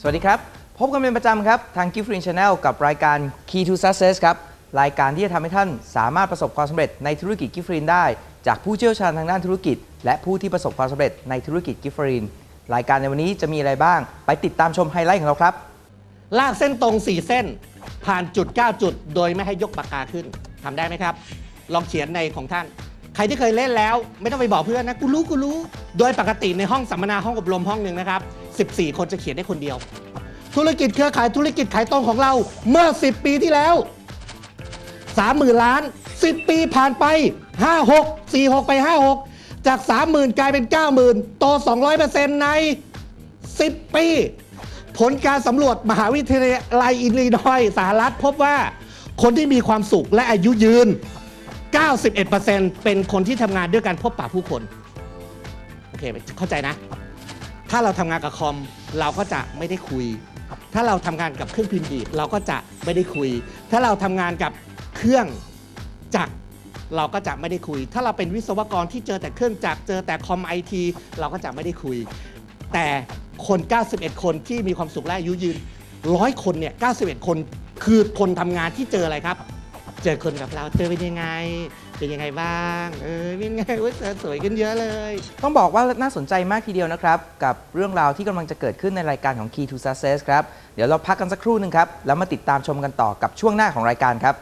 สวัสดีครับ พบกันเป็นประจำครับ ทาง Gift Green Channel กับรายการ Key to Success ครับ รายการที่จะทำให้ท่านสามารถประสบความสำเร็จในธุรกิจ Gift Green ได้ จากผู้เชี่ยวชาญทางด้านธุรกิจ และผู้ที่ประสบความสำเร็จในธุรกิจ Gift Green รายการในวันนี้จะมีอะไรบ้าง ไปติดตามชมไฮไลท์ของเราครับ ลากเส้นตรง 4 เส้น ผ่านจุด 9 จุด โดยไม่ให้ยกปากกาขึ้นทำได้ไหมครับ ลองเขียนในของท่าน ใครที่เคยเล่นแล้ว ไม่ต้องไปบอกเพื่อนนะกูรู้กูรู้ โดยปกติในห้องสัมมนาห้องอบรมห้องหนึ่งนะครับ 14 คนจะเขียนได้คนเดียว ธุรกิจเครือข่ายธุรกิจขายตรงของเราเมื่อ 10 ปีที่แล้ว 30,000 ล้าน 10 ปีผ่านไป 56 46 ไป 56 จาก 30,000 กลายเป็น 90,000 โต 200%ใน 10 ปี ผลการสำรวจมหาวิทยาลัยอินลีนอยส์สหรัฐพบว่าคนที่มีความสุขและอายุยืน 91%เป็นคนที่ทำงานด้วยการพบปะผู้คน โอเค เข้าใจนะ ถ้าเราทำงานกับคอมเราก็จะไม่ได้คุย ถ้าเราทำงานกับเครื่องพิมพ์ดีดเราก็จะไม่ได้คุย ถ้าเราทำงานกับเครื่องจักรเราก็จะไม่ได้คุย ถ้าเราเป็นวิศวกรที่เจอแต่เครื่องจักรเจอแต่คอมไอทีเราก็จะไม่ได้คุย แต่คน 91 คนที่มีความสุขและอายุยืน100คนเนี่ย91 คนคือคนทำงานที่เจออะไรครับ เจอคนกับเราเจอเป็นยังไง เป็นยังไงบ้าง เออเป็นไงว่าเธอสวยขึ้นเยอะเลย ต้องบอกว่าน่าสนใจมากทีเดียวนะครับ กับเรื่องราวที่กำลังจะเกิดขึ้นในรายการของ Key to Success ครับ เดี๋ยวเราพักกันสักครู่หนึ่งครับ แล้วมาติดตามชมกันต่อกับช่วงหน้าของรายการครับ